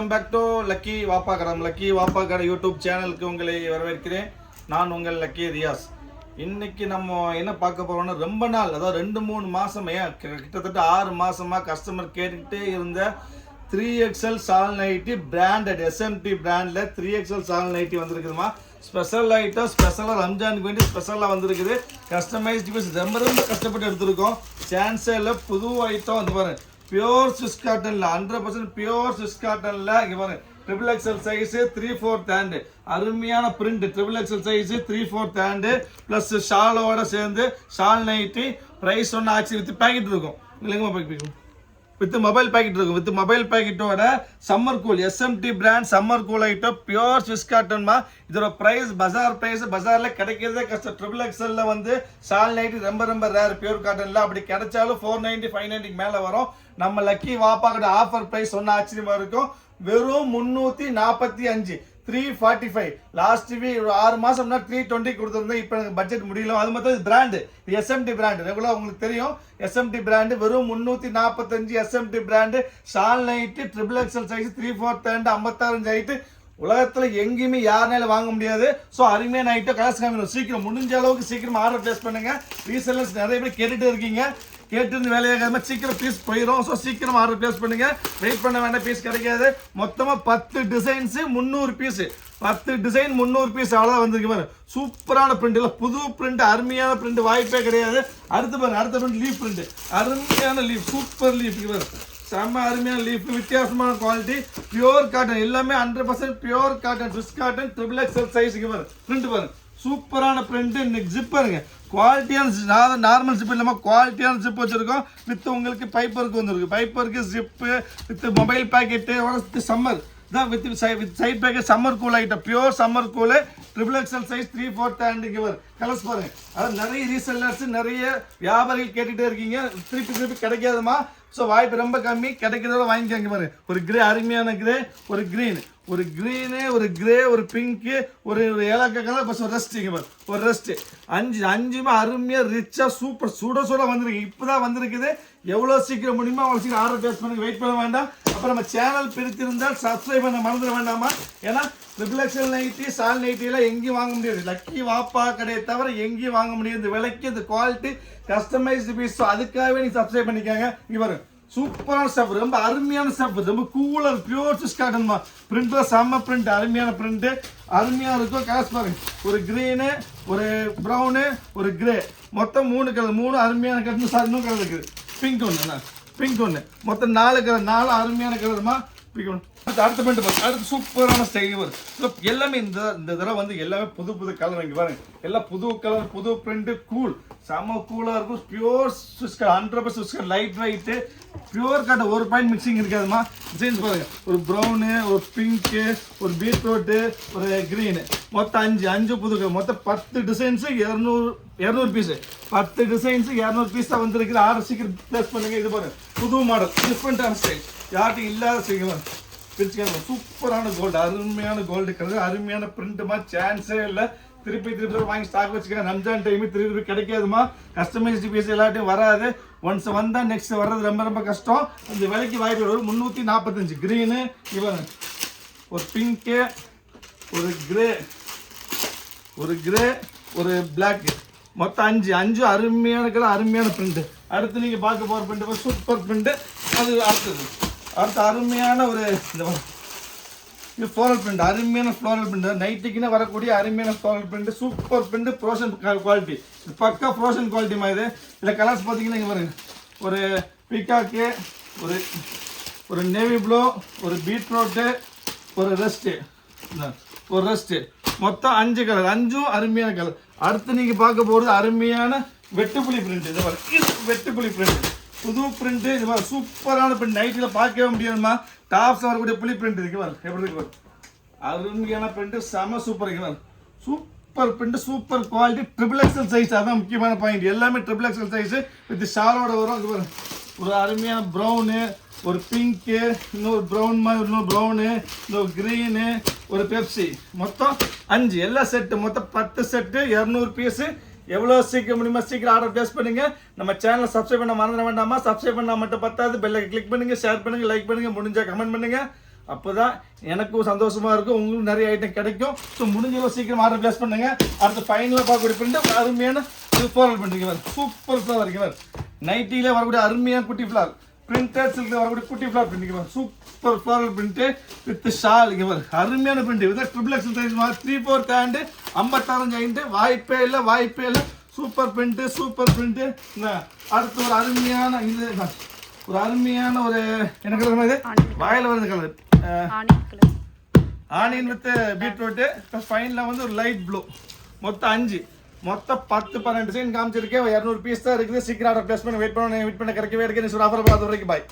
Welcome back to lucky Vappakadai lucky Vappakadai YouTube சேனலுக்கு உங்களை வரவேற்கிறேன். நான் உங்கள் லக்கி ரியாஸ் இன்னைக்கு நம்ம என்ன பார்க்க போறோம்னா ரொம்ப நாள் அதாவது ரெண்டு மூணு மாசமே கிட்டத்தட்ட ஆறு மாசமா கஸ்டமர் கேட்டுக்கிட்டே இருந்த three XL shawl nighty branded SMT பிராண்டில் த்ரீ எக்ஸ்எல் சால் நைட்டி வந்திருக்குதுமா. ஸ்பெஷல் ஐட்டம் ஸ்பெஷலாக ரம்ஜானுக்கு வேண்டி ஸ்பெஷலாக வந்திருக்குது. கஸ்டமைஸ்டு பீஸ் ரொம்ப ரொம்ப கஷ்டப்பட்டு எடுத்திருக்கோம். சான்ஸே இல்லை புது ஐட்டம் வந்து பாருங்க. பியோர் ஸ்விஸ் காட்டன்ல ஹண்ட்ரட் பர்சன்ட் பியோர் ஸ்விஸ் காட்டன்ல இங்க பாருங்க triple XL size three fourth hand அருமையான print triple XL size three fourth hand plus ஷாலோட சேர்ந்து ஷால் நைட்டி ப்ரைஸ் ஒன்று ஆச்சு வித் பேக்கெட் இருக்கும். இல்லைங்கம்மா பேக்கெட் வித் மொபைல் பேக்கெட் இருக்கும். With mobile பேக்கெட்டோட summer cool SMT brand summer cool item pure Swiss காட்டன்மா இதோட price பஜார் price பஜாரில் கிடைக்கிறதே கஷ்டம். ட்ரிபிள் எக்ஸ்எல்ல வந்து சால் நைட்டு ரொம்ப ரொம்ப ரேர் பியூர் காட்டன்ல அப்படி கிடைச்சாலும் ஃபோர் நைன்டி ஃபைவ் நைன்டிக்கு மேலே வரும். நம்ம லக்கி வாப்பாக்கிட்ட ஆஃபர் ப்ரைஸ் ஒன்று ஆச்சரியமா இருக்கும். வெறும் முந்நூற்றி நாற்பத்தி அஞ்சு. Three forty five last week ஒரு ஆறு மாதம்னா த்ரீ டுவெண்ட்டி கொடுத்துருந்தேன். இப்போ எனக்கு பட்ஜெட் முடியல. அது மட்டும் இது பிராண்டு எஸ்எம்டி பிராண்டு ரெகுலர் உங்களுக்கு தெரியும். எஸ்எம்டி பிராண்டு வெறும் முந்நூற்றி நாற்பத்தஞ்சு SMT brand shawl nighty triple XL size three fourth hand ஐம்பத்தாறு ஹைட்டு உலகத்தில் எங்கேயுமே யாருனால வாங்க முடியாது. ஸோ அருமையான ஐட்டம் கலர்ஸ் காமிக்கணும். சீக்கிரம் முடிஞ்ச அளவுக்கு சீக்கிரம் ஆர்டர் பிளேஸ் பண்ணுங்க. ரீசெல்லர்ஸ் நிறைய பேர் கேட்டுகிட்டு இருக்கீங்க. கேட்டு இருந்து வேலையாகாம சீக்கிரம் பீஸ் போயிடும் ஸோ சீக்கிரம் ஆர்டர் பிளேஸ் பண்ணுங்க. வெயிட் பண்ண வேண்டாம் பீஸ் கிடைக்காது. மொத்தமாக பத்து டிசைன்ஸு முந்நூறு பீஸு பத்து டிசைன் முந்நூறு பீஸ் அவ்வளோதான் வந்திருக்கு பாரு. சூப்பரான பிரிண்ட் இல்லை புது பிரிண்ட் அருமையான பிரிண்ட் வாய்ப்பே கிடையாது. அடுத்து பாருங்க அடுத்த பிரிண்ட் லீஃப் பிரிண்ட் அருமையான லீஃப் சூப்பர் லீஃப் பாரு. செம்ம அருமையான லீஃப் வித்தியாசமான குவாலிட்டி பியூர் காட்டன் எல்லாமே hundred percent pure cotton Swiss cotton triple XL சைஸுக்கு பாரு. பிரிண்ட் பாருங்க சூப்பரான பிரிண்ட் இன்னைக்கு ஜிப் பாருங்க. குவாலிட்டியான நார்மல் ஜிப் இல்லாமல் குவாலிட்டியான ஜிப் வச்சுருக்கோம். வித் உங்களுக்கு பைப்பருக்கு வந்துருக்கு. பைப்பருக்கு zip with mobile packet with summer தான் with with side packet summer cool item pure summer cool triple XL size three fourth hand இங்கே கலர்ஸ் பாருங்க. அதாவது நிறைய ரீசெல்லர்ஸ் நிறைய வியாபாரிகள் கேட்டுகிட்டே இருக்கீங்க. திருப்பி திருப்பி கிடைக்காதமா. ஸோ வாய்ப்பு ரொம்ப கம்மி. கிடைக்கிறத வாங்கிக்கோங்க பாருங்க. ஒரு கிரே அருமையான கிரே ஒரு க்ரீன் ஒரு க்ரீனு ஒரு கிரே ஒரு பிங்க்கு ஒரு ஒரு ஏலக்காய் கலர் பஸ் ஒரு ரெஸ்ட் இங்கே ஒரு ரெஸ்ட் அஞ்சு அஞ்சுமே அருமையாக ரிச்சாக சூப்பர் சுட சுட வந்திருக்கு. இப்போ தான் வந்திருக்குது. எவ்வளோ சீக்கிரம் முடியுமோ அவ்வளோ சீக்கிரம் ஆர்டர் பேஸ் பண்ணி வெயிட் பண்ண வேண்டாம். அப்புறம் நம்ம சேனல் பிரித்திருந்தால் சப்ஸ்கிரைப் பண்ண மறந்துட வேண்டாமா? ஏன்னா ட்ரிபிள் நைட்டி சால் நைட்டிலாம் எங்கேயும் வாங்க முடியாது. லக்கி வாப்பா கடையை தவிர எங்கேயும் வாங்க முடியாது. இந்த விலைக்கு இந்த குவாலிட்டி கஸ்டமைஸ்டு பீஸ் அதுக்காகவே நீங்கள் சப்ஸ்கிரைப் பண்ணிக்கோங்க. இங்கே பாருங்க சூப்பரான ஸ்டஃப் ரொம்ப அருமையான ஸ்டஃப் ரொம்ப கூலர் பியூர் சிஸ் காட்டன்மா பிரிண்ட்ல செம்ம பிரிண்ட் அருமையான பிரிண்ட் அருமையா இருக்கும். கலர்ஸ் பாருங்க. ஒரு கிரீனு ஒரு ப்ரௌனு ஒரு கிரே மொத்தம் மூணு கலர் மூணு அருமையான கலர் சார் இன்னும் கலர் இருக்குது. பிங்க் ஒன்று பிங்க் ஒன்று மொத்தம் நாலு கலர் நாலு அருமையான கலருமா பிங்க் ஒன்று அடுத்து அடுத்த பிரிண்ட் பாருங்க அடுத்து சூப்பரான ஸ்டைல் வரும். So, எல்லாமே இந்த இந்த தடவை வந்து எல்லாமே புது புது கலர் இங்கே பாருங்க. எல்லாம் புது கலர் புது பிரிண்ட்டு கூல் செம்ம கூலாக இருக்கும். பியூர் சுஸ்கர் ஹண்ட்ரட் பர்சன்ட் சுஸ்கர் லைட் வெயிட்டு பியூர் காட்ட ஒரு பாயிண்ட் மிக்சிங் இருக்காதுமா டிசைன்ஸ் பாருங்க. ஒரு ப்ரௌனு ஒரு பிங்க்கு ஒரு பீட்ரூட்டு ஒரு க்ரீனு மொத்தம் அஞ்சு அஞ்சு புது மொத்தம் பத்து டிசைன்ஸு இரநூறு இரநூறு பீஸு பத்து டிசைன்ஸு இரநூறு பீஸ் தான் வந்திருக்குது. ஆர்டர் சீக்கிரம் ப்ளேஸ் பண்ணுங்க. இது பாருங்க. புது மாடல் டிஃப்ரெண்ட்டான ஸ்டைல் யார்ட்டும் இல்லாத சீக்கிரம் பிரிச்சுக்காங்க சூப்பரான கோல்டு அருமையான கோல்டு கலர் அருமையான பிரிண்ட்டுமா சான்ஸே இல்லை. திருப்பி திருப்பி வாங்கி ஸ்டாக் வச்சுக்க ரம்ஜான் டைம் திருப்பி திருப்பி கிடைக்காதுமா. கஸ்டமைஸ்டு பீஸ் எல்லாத்தையும் வராது. ஒன்ஸ் வந்தால் நெக்ஸ்ட் வர்றது ரொம்ப ரொம்ப கஷ்டம். இந்த விலைக்கு வாய்ப்பு வரும். முந்நூற்றி நாற்பத்தஞ்சு க்ரீனு இவன் ஒரு பிங்க்கு ஒரு கிரே ஒரு கிரே ஒரு பிளாக் மொத்தம் அஞ்சு. அஞ்சு அருமையான கலர் அருமையான பிரிண்ட் அடுத்து நீங்கள் பார்க்க போகிற பிரிண்ட் சூப்பர் பிரிண்ட் அது அடுத்தது. அடுத்து அருமையான ஒரு இந்த இது ஃப்ளோரல் பிரிண்ட் அருமையான ஃப்ளோரல் பிரிண்ட் நைட்டுக்குன்னு வரக்கூடிய அருமையான ஃப்ளோரல் பிரிண்ட் சூப்பர் பிரிண்ட் ஃப்ரோஷன் குவாலிட்டி இது பக்கா குவாலிட்டி குவாலிட்டிமா இது? இதில் கலர்ஸ் பார்த்தீங்கன்னா இங்கே பாருங்க. ஒரு பீகாக்கு ஒரு ஒரு நேவி ப்ளூ ஒரு பீட்ரூட்டு ஒரு ரெஸ்ட்டு ஒரு ரெஸ்ட்டு மொத்தம் அஞ்சு கலர் அஞ்சும் அருமையான கலர் அடுத்து நீங்கள் பார்க்க போகிறது அருமையான வெட்டுப்புலி பிரிண்ட் இது பாருங்க. வெட்டுப்புலி பிரிண்ட் புது பிரிண்ட்டு இது மாதிரி சூப்பரான பிரிண்ட் நைட்டில் பார்க்கவே முடியாதுமா டாப்ஸ் வரக்கூடிய புளி பிரிண்ட் இருக்கு பாருங்க எப்படி இருக்கு பாருங்க அருமையான பிரிண்ட்டு செம சூப்பர் இருக்கு பாருங்க super print super quality triple XL size அதான் முக்கியமான பாயிண்ட் எல்லாமே ட்ரிபிள் எக்ஸல் சைஸ் வித் ஷாலோட வரும். இது பாருங்க ஒரு அருமையான ப்ரௌனு ஒரு பிங்க்கு இன்னொரு ப்ரௌன் மாதிரி இன்னொரு ப்ரௌனு இன்னொரு க்ரீனு ஒரு பெப்சி மொத்தம் அஞ்சு. எல்லா செட்டு மொத்தம் பத்து செட்டு இரநூறு பீஸு எவ்வளோ சீக்கிரம் முடியுமா சீக்கிரம் ஆர்டர் ப்ளேஸ் பண்ணுங்கள் நம்ம சேனலை சப்ஸ்கிரைப் பண்ண மறந்துட வேண்டாமா? சப்ஸ்கிரைப் பண்ணால் மட்டும் பத்தாது. பெல்லை கிளிக் பண்ணுங்கள் ஷேர் பண்ணுங்க லைக் பண்ணுங்கள் முடிஞ்சால் கமெண்ட் பண்ணுங்க. அப்பதான் எனக்கும் சந்தோஷமாக இருக்கும். உங்களுக்கு நிறைய ஐட்டம் கிடைக்கும். ஸோ முடிஞ்சளவு சீக்கிரம் ஆர்டர் ப்ளேஸ் பண்ணுங்கள் அடுத்து ஃபைனலாக பார்க்கக்கூடிய பிரிண்ட் அருமையான ஃப்ளோரல் பண்ணுறீங்க சூப்பர் ஃப்ளவர் இருக்கவர் நைட்டியில் வரக்கூடிய அருமையான குட்டி ஃப்ளவர் பிரிண்டட் சில்க்ல வரக்கூடிய குட்டி flower print super floral print with shawl இங்கே அருமையான print with triple XL size மாதிரி த்ரீ ஃபோர்த் ஹேண்டு ஐம்பத்தாறு ஜாயிண்ட் வாய்ப்பே இல்லை வாய்ப்பே இல்லை. சூப்பர் பிரிண்ட் சூப்பர் பிரிண்ட் அடுத்து ஒரு அருமையான இது ஒரு அருமையான ஒரு என்ன கலர் இது? வாயில வருது கலர் ஆனியன் வித் பீட்ரூட்டு ஃபைனில் வந்து ஒரு லைட் ப்ளூ மொத்தம் அஞ்சு. மொத்தம் பத்து பன்னெண்டு சைன் காமிச்சிருக்கேன். இரநூறு பீஸ் தான் இருக்குது. சீக்கிரம் ஆர்டர் பிளேஸ் பண்ணி வெயிட் பண்ண வெயிட் பண்ண கிடைக்கவே இருக்கு நீ ஆஃபர் பார்த்து வரைக்கும் பாய்